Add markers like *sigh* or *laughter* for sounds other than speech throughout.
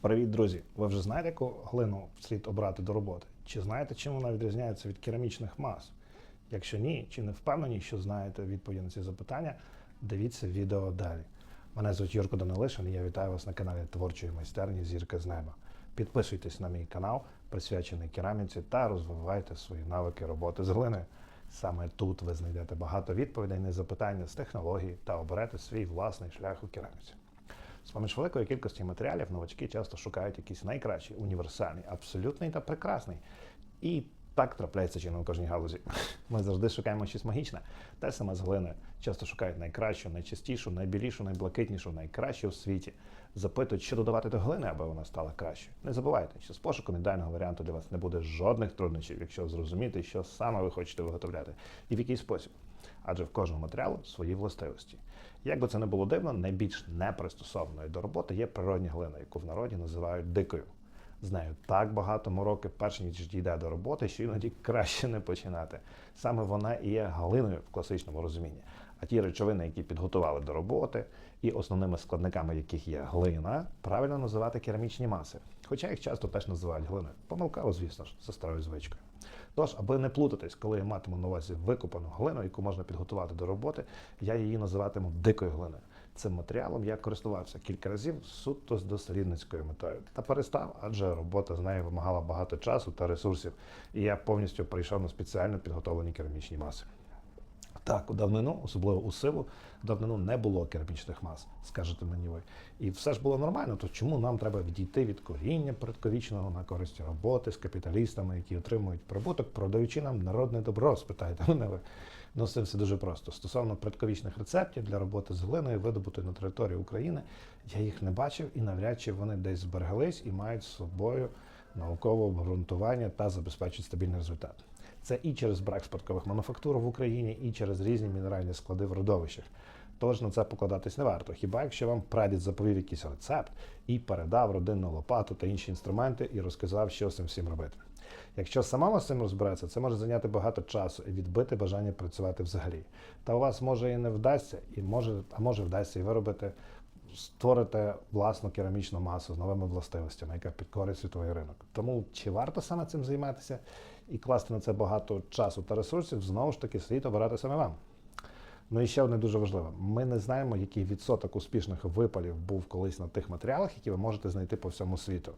Привіт, друзі! Ви вже знаєте, яку глину слід обрати до роботи? Чи знаєте, чим вона відрізняється від керамічних мас? Якщо ні, чи не впевнені, що знаєте відповіді на ці запитання, дивіться відео далі. Мене звуть Юрко Данилишин і я вітаю вас на каналі творчої майстерні Зірка з неба. Підписуйтесь на мій канал, присвячений кераміці, та розвивайте свої навики роботи з глиною. Саме тут ви знайдете багато відповідей на запитання з технологій та оберете свій власний шлях у кераміці. З поміж великої кількості матеріалів новачки часто шукають якийсь найкращий, універсальний, абсолютний та прекрасний. І так трапляється чином у кожній галузі. *laughs* Ми завжди шукаємо щось магічне. Те саме з глини. Часто шукають найкращу, найчистішу, найбілішу, найблакитнішу, найкращу у світі. Запитують, що додавати до глини, аби вона стала кращою. Не забувайте, що з пошуком ідеального варіанту для вас не буде жодних труднощів, якщо зрозуміти, що саме ви хочете виготовляти і в який спосіб. Адже в кожного матеріалу свої властивості. Як би це не було дивно, найбільш непристосованою до роботи є природня глина, яку в народі називають дикою. З нею так багато мороки, перш ніж дійде до роботи, що іноді краще не починати. Саме вона і є глиною в класичному розумінні. А ті речовини, які підготували до роботи, і основними складниками яких є глина, правильно називати керамічні маси. Хоча їх часто теж називають глиною. Помилково, звісно ж, за старою звичкою. Тож, аби не плутатись, коли я матиму на увазі викопану глину, яку можна підготувати до роботи, я її називатиму дикою глиною. Цим матеріалом я користувався кілька разів суто з дослідницькою метою. Та перестав, адже робота з нею вимагала багато часу та ресурсів, і я повністю перейшов на спеціально підготовлені керамічні маси. Так, у давнину, особливо у сиву, давнину не було керамічних мас, скажете мені ви. І все ж було нормально, то чому нам треба відійти від коріння предковічного на користь роботи з капіталістами, які отримують прибуток, продаючи нам народне добро, спитаєте мене ви. Ну, з цим все дуже просто. Стосовно предковічних рецептів для роботи з глиною, видобутою на території України, я їх не бачив і навряд чи вони десь збереглись і мають з собою наукове обґрунтування та забезпечують стабільний результат. Це і через брак спадкових мануфактур в Україні, і через різні мінеральні склади в родовищах. Тож на це покладатись не варто. Хіба якщо вам прадід заповів якийсь рецепт і передав родинну лопату та інші інструменти і розказав, що з цим всім робити. Якщо самому з цим розбиратися, це може зайняти багато часу і відбити бажання працювати взагалі. Та у вас може і не вдасться, і може, а може вдасться і виробити, створити власну керамічну масу з новими властивостями, яка підкорить світовий ринок. Тому чи варто саме цим займатися і класти на це багато часу та ресурсів, знову ж таки слід обирати саме вам. Ну і ще одне дуже важливе: ми не знаємо, який відсоток успішних випалів був колись на тих матеріалах, які ви можете знайти по всьому світу.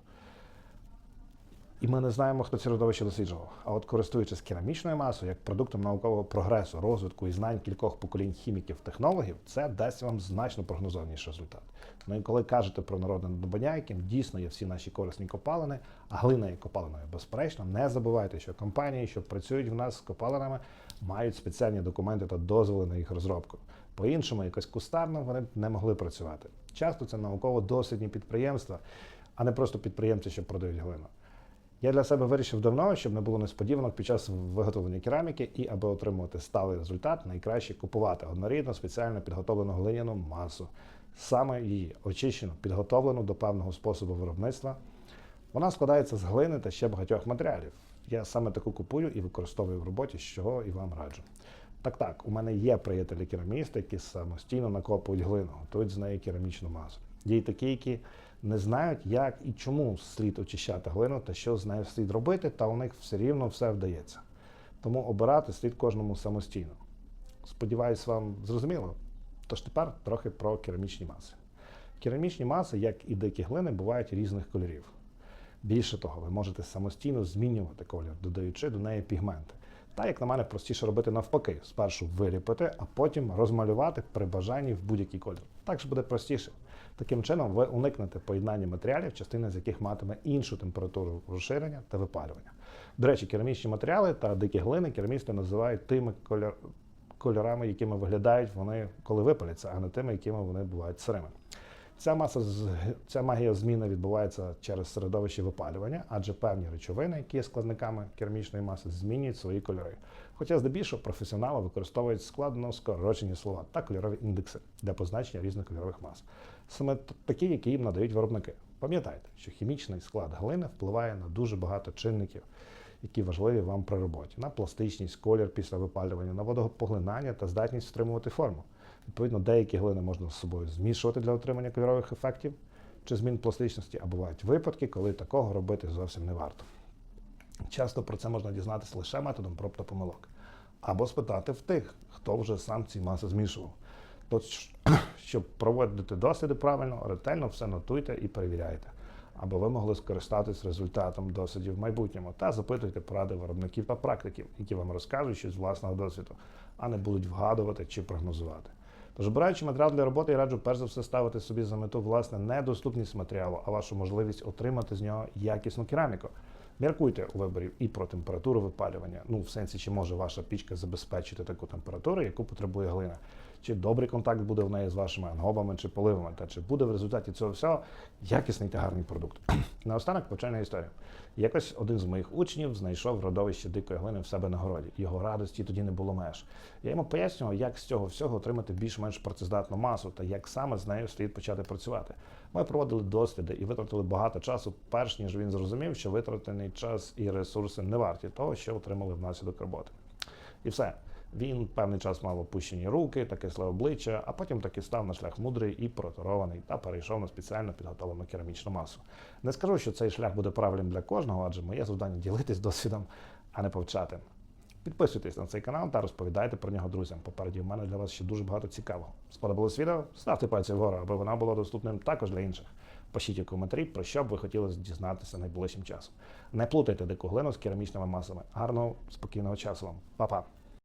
І ми не знаємо, хто ці родовища досліджував. А от користуючись керамічною масою як продуктом наукового прогресу, розвитку і знань кількох поколінь хіміків, технологів, це дасть вам значно прогнозованіший результат. Ну і коли кажете про народне надбання, яким дійсно є всі наші корисні копалини, а глина є копалиною безперечно, не забувайте, що компанії, що працюють в нас з копалинами, мають спеціальні документи та дозволи на їх розробку. По-іншому, якось кустарно вони не могли працювати. Часто це науково-дослідні підприємства, а не просто підприємці, що продають глину. Я для себе вирішив давно, щоб не було несподіванок під час виготовлення кераміки, і аби отримувати сталий результат, найкраще купувати однорідну спеціально підготовлену глиняну масу, саме її очищену, підготовлену до певного способу виробництва. Вона складається з глини та ще багатьох матеріалів. Я саме таку купую і використовую в роботі, з чого і вам раджу. Так, так, у мене є приятелі керамісти, які самостійно накопують глину, готують з неї керамічну масу. Є й такі, які не знають, як і чому слід очищати глину та що з нею слід робити, та у них все рівно все вдається. Тому обирати слід кожному самостійно. Сподіваюсь, вам зрозуміло. Тож тепер трохи про керамічні маси. Керамічні маси, як і дикі глини, бувають різних кольорів. Більше того, ви можете самостійно змінювати колір, додаючи до неї пігменти. Та, як на мене, простіше робити навпаки: спершу виліпити, а потім розмалювати при бажанні в будь-який колір. Так ж буде простіше. Таким чином, ви уникнете поєднання матеріалів, частина з яких матиме іншу температуру розширення та випалювання. До речі, керамічні матеріали та дикі глини керамісти називають тими кольор... кольорами, якими виглядають вони, коли випаляться, а не тими, якими вони бувають сирими. Ця маса ця магія зміни відбувається через середовище випалювання, адже певні речовини, які є складниками керамічної маси, змінюють свої кольори. Хоча здебільшого професіонали використовують складно скорочені слова та кольорові індекси для позначення різних кольорових мас. Саме такі, які їм надають виробники. Пам'ятайте, що хімічний склад глини впливає на дуже багато чинників, які важливі вам при роботі: на пластичність, колір після випалювання, на водопоглинання та здатність стримувати форму. Відповідно, деякі глини можна з собою змішувати для отримання кольорових ефектів, чи змін пластичності, а бувають випадки, коли такого робити зовсім не варто. Часто про це можна дізнатися лише методом проб та помилок. Або спитати в тих, хто вже сам ці маси змішував. Тож, *clears throat* щоб проводити досліди правильно, ретельно все нотуйте і перевіряйте, аби ви могли скористатись результатом дослідів в майбутньому та запитуйте поради виробників та практиків, які вам розкажуть щось з власного досвіду, а не будуть вгадувати чи прогнозувати. Тож, обираючи матеріал для роботи, я раджу перш за все ставити собі за мету власне не доступність матеріалу, а вашу можливість отримати з нього якісну кераміку. Міркуйте у виборі і про температуру випалювання. Ну, в сенсі, чи може ваша пічка забезпечити таку температуру, яку потребує глина. Чи добрий контакт буде в неї з вашими ангобами чи поливами, та чи буде в результаті цього всього якісний та гарний продукт. *clears throat* Наостанок почальна історія. Якось один з моїх учнів знайшов родовище дикої глини в себе на городі. Його радості тоді не було меж. Я йому пояснював, як з цього всього отримати більш-менш працездатну масу та як саме з нею слід почати працювати. Ми проводили досліди і витратили багато часу, перш ніж він зрозумів, що витратений час і ресурси не варті того, що отримали внаслідок роботи. І все. Він певний час мав опущені руки, таке зле обличчя, а потім таки став на шлях мудрий і проторований та перейшов на спеціально підготовлену керамічну масу. Не скажу, що цей шлях буде правильним для кожного, адже моє завдання ділитись досвідом, а не повчати. Підписуйтесь на цей канал та розповідайте про нього друзям. Попереді в мене для вас ще дуже багато цікавого. Сподобалось відео? Ставте пальці вгору, аби воно було доступним також для інших. Пишіть у коментарі, про що б ви хотіли дізнатися найближчим часом. Не плутайте дику глину з керамічними масами. Гарного, спокійного часу вам. Па-па!